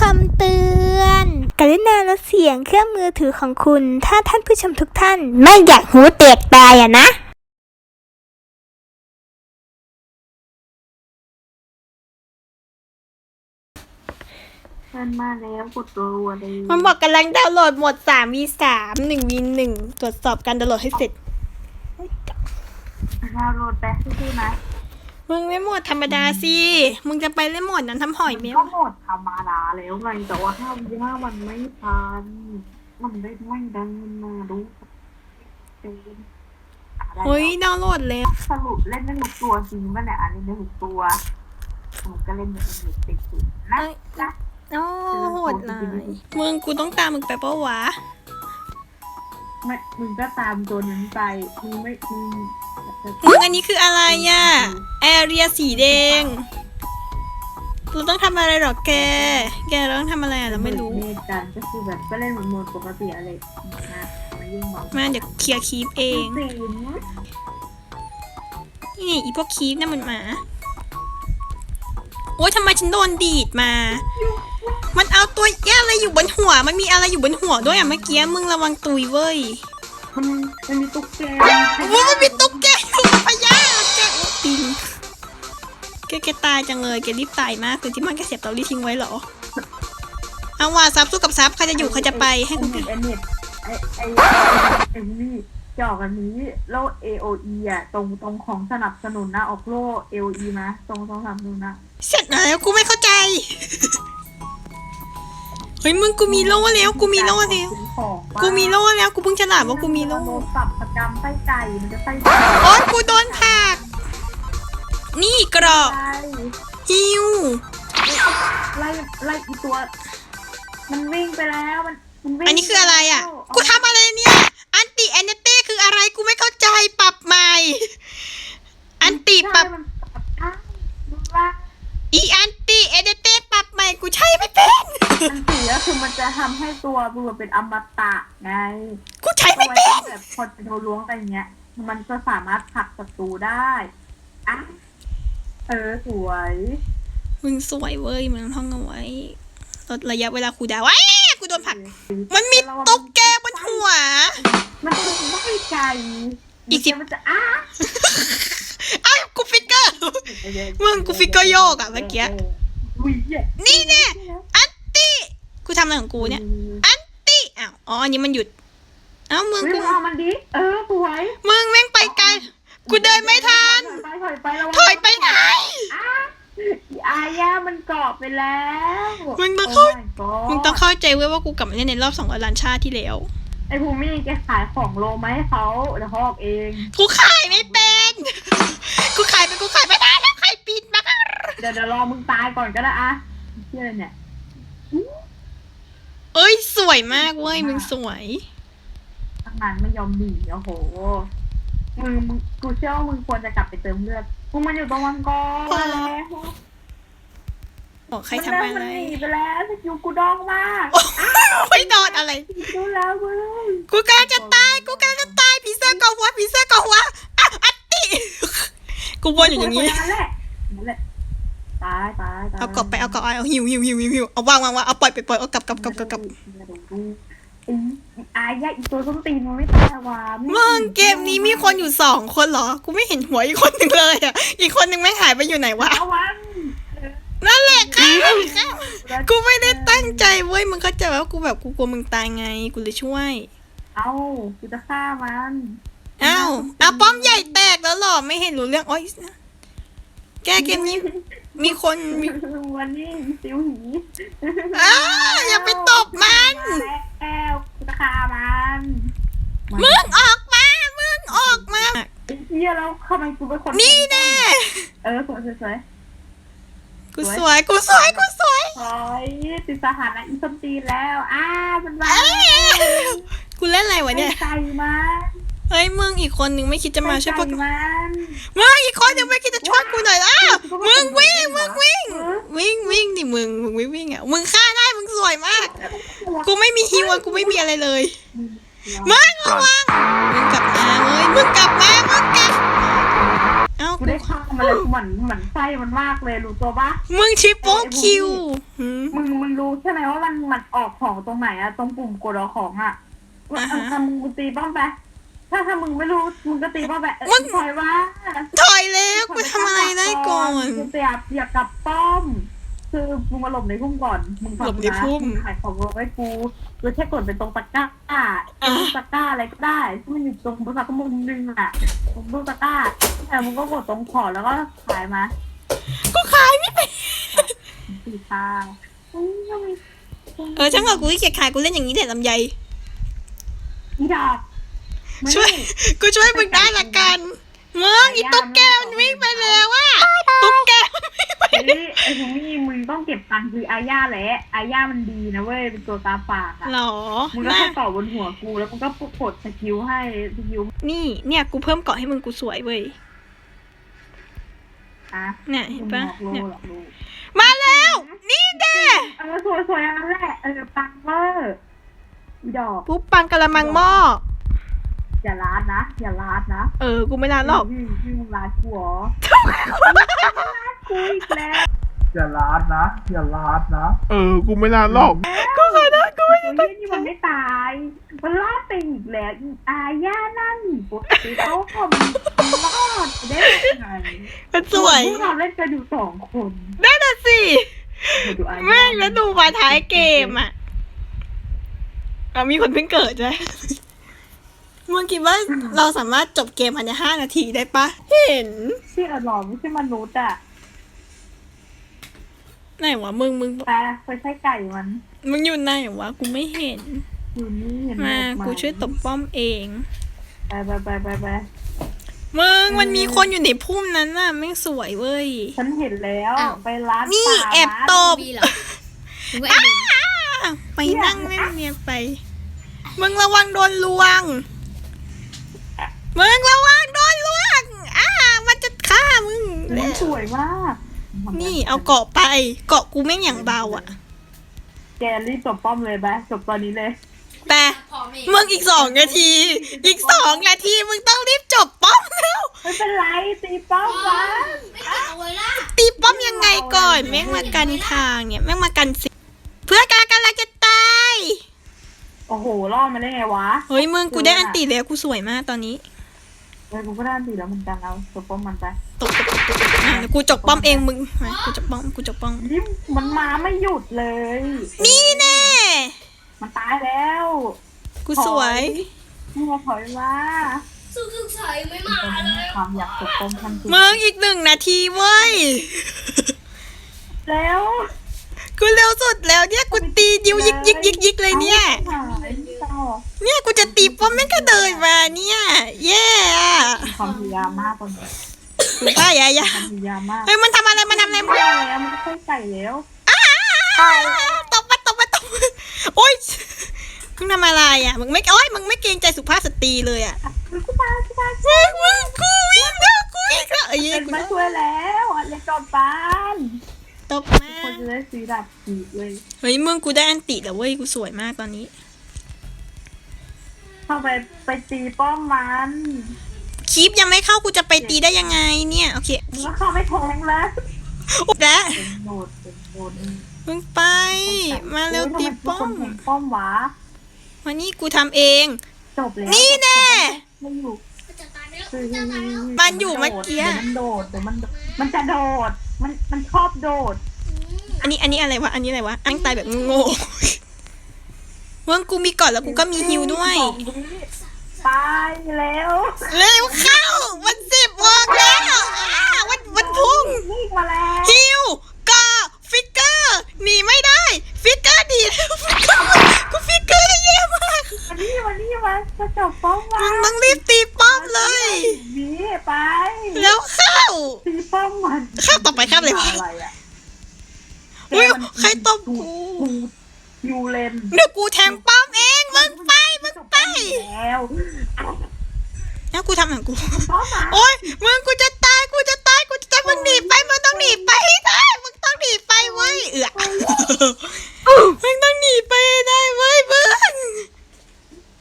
คำเตือน กรุณาลดเสียงเครื่องมือถือของคุณ ถ้าท่านผู้ชมทุกท่าน ไม่อยากหูเตียกตายอะนะเพื่อนมาแล้วกดรัวเลยมันบอกกำลังดาวน์โหลดโหมด3 v 3 1 v 1ตรวจสอบการดาวน์โหลดให้เสร็จดาวน์โหลดแบ็คซื่อๆนะ มึงเล่นโหมดธรรมดาสิ มึงจะไปเล่นโหมดนั้นทำหอยเมลก็หมดธรรมดาแล้วไงแต่ว่าห้าวิห้ามันไม่ทันมันได้ไม่ดังมาดูเป็นอะไรเฮ้ยดาวน์โหลดแล้ว สรุปเล่นได้ทุกตัวจริงป่ะเนี่ยอันนี้ได้ทุกตัวผมก็เล่นเป็นเด็กติดสุดนะนะโอ้โหดร้ายมึงกูต้องตามมึงไปปะวะ ไม่มึงก็ตามตัวนั้นไปมึงไม่มึง มึงอันนี้คืออะไรอะแอเรียสีแดงเราต้องทำอะไรหรอแก แกเราต้องทำอะไรอะเราไม่รู้เมตกันก็คือแบบก็เล่นเหมือนโหมดปกติอะไรนะมายุ่งบอกมาเดี๋ยวเคลียร์คีปเองสีนนี่อีพวกคีปเนี่ยมันหมา โอ๊ยทำไมฉันโดนดีดมา มันเอาตัวแย่อะไรอยู่บนหัว มันมีอะไรอยู่บนหัวด้วยอะเมื่อกี้มึงระวังตุยเว้ยมันมันมีตุ๊กแกโอ้ยมันมีตุ๊ก แกแกตายจังเลยแกรีบตายมากคือที่มันแกเสียบเตารีดทิ้งไว้เหรอ เอาว่าซับสู้กับซับใครจะอยู่ใครจะไปให้กูไอเน็ตไอไอไอนี่จอกอันนี้โล่ AOE อะตรงตรงของสนับสนุนนะออกโล่ AOE นะตรงตรงสนับสนุนนะเสร็จแล้วกูไม่เข้าใจเฮ้ยมึงกูมีโล่แล้ว กูมีโล่แล้วกูมีโล่แล้วกูเพิ่งฉลาดว่ากูมีโล่ปรับประจำไส้ไก่มันจะไส้ไก่โอ๊ยกูโดนผัก นี่กรอกฮิวไล่ไล่อีตัว มันวิ่งไปแล้วมันมันวิ่งอันนี้คืออะไรอะ กูทำอะไรเนี่ยอันติแอนเนตี้คืออะไรกูไม่เข้าใจปรับใหม่ อันติปรับใช่มันปรับได้ดูว่าอีอันติแอนเนตี้ปรับใหม่กูใช้ไม่เป็นมันสีก็คือมันจะทำให้ตัวบูเป็นอมตะไงกูใช้เอาไม่ไว้เป็นแบบพอจะโดนล้วงไปอย่างเงี้ย มันจะสามารถผลักศัตรูได้อะ เออสวยมึงสวยเว้ยมึงท่องเอาไว้ลดระยะเวลาคูลดาวน์ว้ายกูโดนผลัก มันมีตุ๊กแกบนหัว มันจะไม่ไกลอีกสิบมันจะอ้าเอ้ากูฟิกเกอร์มึงกูฟิกเกอร์โยกอะเมื่อกี้อุ้ยเหี้ยนี่แน่อันติกูทำอะไรของกูเนี่ยอันติอ้าวอ๋ออันนี้มันหยุดเอ้ามึงเฮ้ยกูมึงเอามันดิเออสวยมึงแม่งไปไกลกูเดินไม่ทัน ถอยไปถอยไประวังถอยไปไหน อ้าอาญามันเกาะไปแล้วมึงต้องเข้า Oh my god มึงต้องเข้าใจเว้ยว่ากูกลับมาเล่นในรอบสองร้อยล้านชาติที่แล้ว ไอ้ภูมิแกขายของโลมาให้เขาเดี๋ยวเขาออกเอง กูขายไม่เป็น กูขายไปกูขายไม่ได้แล้วใครปิดมาเดี๋ยวเดี๋ยวรอมึงตายก่อนก็ได้อะเชื่ออะไรเนี่ย เอ้ย สวยมากเว้ย มึงสวย ตั้งนานไม่ยอมหนีโอ้โห มึงมึงกูเชื่อว่ามึงควรจะกลับไปเติมเลือดมึงมันอยู่ตรงวังกอพอมาแล้วบอกใครทำอะไรมันหนีไปแล้วสกิลกูดองมากไม่โดนอะไรดูแล้วมึงกูกำลังจะตายกูกำลังจะตายผีเสื้อเกาหัวผีเสื้อเกาหัวอะอัตติกูวนอยู่อย่างนี้นั่นแหละนั่นแหละตายตายตายเอากลับไปเอากลับเอาหิวหิวหิวหิวหิวเอาวางวางวางเอาปล่อยไปปล่อยเอากลับกลับกลับกลับกลับ อีอายะอีตัวส้นตีนมันไม่ตายว่ะมึงเกมนี้มีคนอยู่สองคนเหรอ กูไม่เห็นหัวอีกคนหนึ่งเลยอะ อีกคนหนึ่งแม่งหายไปอยู่ไหนวะ เอาวันนั่นแหละค่ะค่ะกูไม่ได้ตั้งใจเว้ย มึงเข้าใจว่ากูแบบกูกลัวมึงตายไง กูเลยช่วย เอากูจะฆ่ามันอ้าวอ้าวป้อมใหญ่แตกแล้วเหรอ ไม่เห็นรู้เรื่องโอ๊ยแกเกมนี้มีคนมีวันนี้ซิวหีอ้าอย่าไปตบมัน แล้วกูจะฆ่ามัน มึงออกมา มึงออกมา ไอ้เหี้ยแล้ว ทำไมกูเป็นคนนี่แน่เออสวยสวยสวยกูสวยกูสวยกูสวยโอ้ยติดสถานะอีส้นตีนแล้วอ้ามันมาเอ้ยกูเล่นอะไรวะเนี่ยไก่มันเฮ้ยมึงอีกคนนึงไม่คิดจะมาช่วยพวกไก่มันมึงอีกคนนึงไม่คิดจะช่วยกูหน่อยอ้าวมึงวิ่งมึงวิ่ง วิ่งวิ่งดิมึงมึงไม่วิ่งอะมึงฆ่าได้มึงสวยมาก กูไม่มีฮิวอะกูไม่มีอะไรเลยมึงระวังมึงกลับมาเว้ยมึงกลับมามึง กลับเอ้ากูได้ข้ามมาเลยเหมือนเหมือนไส้มันมากเลยรู้ตัวปะมึงชิปโป๊คิวหืมมึงมึงรู้ใช่ไหมว่ามันมันออกของตรงไหนอะตรงปุ่มกดเอาของอะว่าอ่าฮะทำมึงตีป้อมไปถ้าถ้ามึงไม่รู้มึงก็ตีป้อมไปเออมึงถอยว่าถอยแล้วกูทำอะไรได้ก่อนกูเตียบอยากกลับป้อม คือมึงมาหลบในพุ่มก่อนมึงฟังหลบในกูนะพุ่มงขายของรถไว้กู กูแค่กดไปตรงตะกร้าอะตรงตะกร้าอะไรก็ได้ที่มันอยู่ตรงภาษามุมนึงอะตรงตะกร้าแต่มึงก็กดตรงขอแล้วก็ขายมากูขายไม่เป็นสีตาอุ้ยทำไมเออช่างเหอะกูขี้เกียจขายกูเล่นอย่างนี้แหละลำไยอีดอกไม่ช่วย กูช่วยมึงได้ละกันมึงอีตุ๊กแกมันวิ่งไปแล้วอะตุ๊กแก ต้องเก็บตังค์คืออาญาแหละอาญามันดีนะเว้ยเป็นตัวตาฝากอะหรอมึงก็น่าแค่ต่อบนหัวกูแล้วมึงก็กดสกิลให้สกิลนี่เนี่ยกูเพิ่มเกาะให้มึงกูสวยเว้ยอะเนี่ยเห็นปะหลอกโลเนี่ยหลอกโลมาแล้ว นี่แน่เออสวยสวยอันนั้นแหละเออปังเวอร์อีดอกปุ๊บปังกะละมังหม้ออย่าลาดนะ อย่าลาดนะ เออ กูไม่นานหรอกพี่พี่มึงลาดกูเหรอกูอีกแล้ว อย่าลาดนะอย่าลาดนะเออ กูไม่ลาดหรอก กูขอโทษกูไม่ไอ้เหี้ยนี่มันไม่ตาย มันรอดไปอีกแล้วอีอาญานั่นปกติเขาคอมรอดได้ยังไงมันสวย พวกเราเล่นกันอยู่สองคนนั่นน่ะสิเดี๋ยวดูอาญาแม่งแล้วดูมาท้ายเกมอะเอามีคนเพิ่งเกิดใช่ไหมมึงคิดว่าเราสามารถจบเกมภายในห้านาทีได้ปะ เห็น ที่อร่อยไม่ใช่มนุษย์อะ ไหนวะมึงมึงแต่ไปใช้ไก่มัน มึงอยู่ไหนวะกูไม่เห็น อยู่นี่เห็นไหมาไหกูช่วยตบป้อมเอง ไปไปไปไปไปมึงมันมีคนอยู่ในพุ่มนั้นน่ะไม่งสวยเว้ย ฉันเห็นแล้ว อ้าว ไปร้านนี่ป่าแอบร้านตบ มีเหรอหรือว่าไอ้บุญอะไปนั่งเล่นเนี่ยไป มึงระวังโดนลวง มึงระวังโดนลวง อ่า มันจะฆ่ามึงมันสวยมาก นี่เอาเกาะไป เกาะกูแม่งอย่างเบาอะแกรีบจบป้อมเลยไปจบตอนนี้เลยแต่พอไม่มึงอีกสองนาที อีกสองนาทีมึงต้องรีบจบป้อมแล้วไม่เป็นไรตีป้อมมันไม่เอาไว้ละตีป้อมยังไงก่อนแม่งมากันทางเนี่ยแม่งมากันสิเพื่อนกากำลังจะตายโอ้โหรอดมาได้ไงวะเฮ้ยมึงกูได้อันตีแล้วกูสวยมากตอนนี้ เออกูก็ได้ตีแล้วเหมือนกันเอาจบป้อมมันไปตกตกตกตกอะเดี๋ยวกูจบป้อมเองมึงมากูจบป้อมกูจบป้อมนี่มันมาไม่หยุดเลย นี่แน่ มันตายแล้วกูสวย มึงมาถอยมาสู้คือใส่ไม่มาเลยความอยากจบป้อมทันทีมึงอีกหนึ่งนาทีเว้ย แล้วกูเร็วสุดแล้วเนี่ย กูตีดิวยิกยิกยิกยิกเลยเนี่ย หายต่อ เนี่ยกูจะตีป้อมแม่งก็เดินมาเนี่ยเย่อะความพยายามมากกว่านี้ป้าอย่าอย่าความพยายามมากเฮ้ยมันทำอะไรมันทำอะไรไม่ได้แล้วมันค่อยไก่แล้วตบมาตบมาตบมาโอ๊ยมึงทำอะไรอะมึงไม่โอ๊ยมึงไม่เกรงใจสุภาพสตรีเลยอะมันก็ตายก็ตายมึงมึงกูวิ่งแล้วกูวิ่งแล้วเอ้ยเป็นกูมาช่วยแล้วอะไรก่อนปานตบมาคนจะได้ซื้อดับผีเลยเฮ้ยมึงกูได้อันติแล้วเว้ยกูสวยมากตอนนี้ เข้าไปไปตีป้อมมันคลิปยังไม่เข้ากูจะไปตีได้ยังไงเนี่ยโอเคมึงก็เข้าไม่แทงแล้วแล้วเป็นโดดเป็นโดดมึงไปมาเร็วตีป้อมคนแทงป้อมวะวันนี้กูทำเอง จบแล้วนี่แน่ไม่อยู่มันจะตายแล้วคือจะตายแล้วมันอยู่เมื่อกี้เดี๋ยวมันโดดเดี๋ยวมันโดดมันจะโดดมันมันชอบโดด อันนี้อันนี้อะไรวะอันนี้อะไรวะอังตายแบบโง่ เมื่อกูมีก่อนแล้วกูก็มีฮิวด้วย ตายแล้วเร็วเข้า วันสิบวอกแล้วอ่าวันวันพุ่งวิ่งมาแล้วฮิวก็ฟิกเกอร์หนีไม่ได้ ฟิกเกอร์ดีแล้วฟิกเกอร์กูฟิกเกอร์แย่มาก วันนี้วันนี้มาจะจบป้อมมามึงต้องรีบตีป้อมเลย วีไป แล้วเข้า ตีป้อมมัน ข้ามต่อไปข้ามเลย อะไรอะ อุ๊ยใครตบกู ยูเลน เดี๋ยวกูแทงป้อมเองมึงไปมึงไป แล้ว แล้วกูทำของกูป้อมมาโอ๊ยมึงกูจะตายกูจะตายกูจะตายมึงหนีไปมึงต้องหนีไปให้ได้มึงต้องหนีไปเว้ยเอือมึงต้องหนีไปให้ได้เว้ยเพื่อน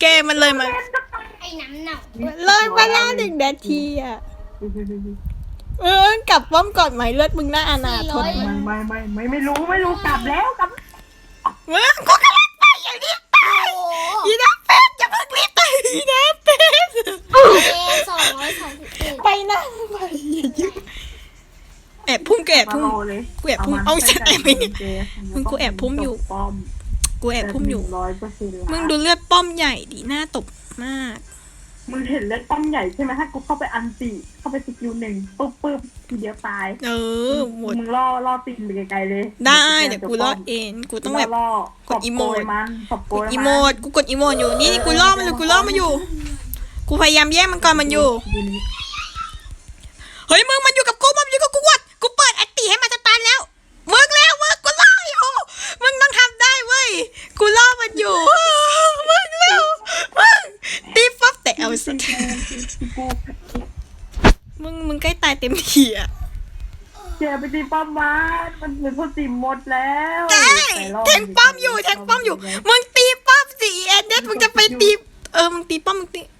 เกมมันเลยมาไอ้น้ำเน่าเลยมาแล้วหนึ่งนาทีอะเออกลับป้อมก่อนไหมเลือดมึงหน้าอนาถนไม่ไม่ไม่ไม่ไม่รู้ไม่รู้กลับแล้วกลับมึงกูกำลังไปอย่างนี้ไป โอ้โห อีน้ำเป็ดอย่าเพิ่งรีบไปอีน้ำเป็ด เอส องร้อยสามสิบเอ็ดไปนั่งไปอย่ายุ่งแอบพุ่มแกแอบมาพุ่มโลเลยกูแอบพุ่มเอาฉันแอบไปเนี่ยมึงกูแอบพุ่มอยู่ป้อมกูแอบพุ่มอยู่ร้อยเปอร์เซ็นต์มึงดูเลือดป้อมใหญ่ดิหน้าตบมาก มึงเห็นเลือดป้อมใหญ่ใช่ไหมถ้ากูเข้าไปอันติเข้าไปสกิลหนึ่งปุ๊บปุ๊บทีเดียวตาย เออหมดมึงล่อล่อตีนไปไกลๆเลย ได้เดี๋ยวกูรอดเองกูต้องแบบล่อกดอีโมดตบโกยมันตบโกยอีโมดกูกดอีโมดอยู่นี่กูล่อมันอยู่กูล่อมันอยู่ กูพยายามแย่งมันก่อนมันอยู่ เฮ้ยมึงมันอยู่กับกูมันอยู่กับกูวัดกูเปิดอัตติให้มันจะตันแล้วมึงแล้วมึงกูล่ออยู่มึงต้องทำได้เว้ยกูล่อมันอยู่มึงแล้วมึงตีปั๊บแต่เอาสิกูมึงมึงใกล้ตายเต็มทีอะเชียร์ไปตีป้อมมันมันเป็นพวกตีหมดแล้วได้แต่รบแทงป้อมอยู่แทงป้อมอยู่ มึงตีป้อมสิแอนเดสมึงจะไปตี เออ มึงตีป้อมมึงตีอ้าว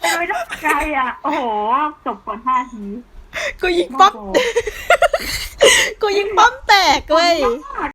เป็นไม่ได้ไกลอะ โอ้โหจบก่อนห้าทีกูยิงป้อม กูยิงป้อมแตกเว้ย มาก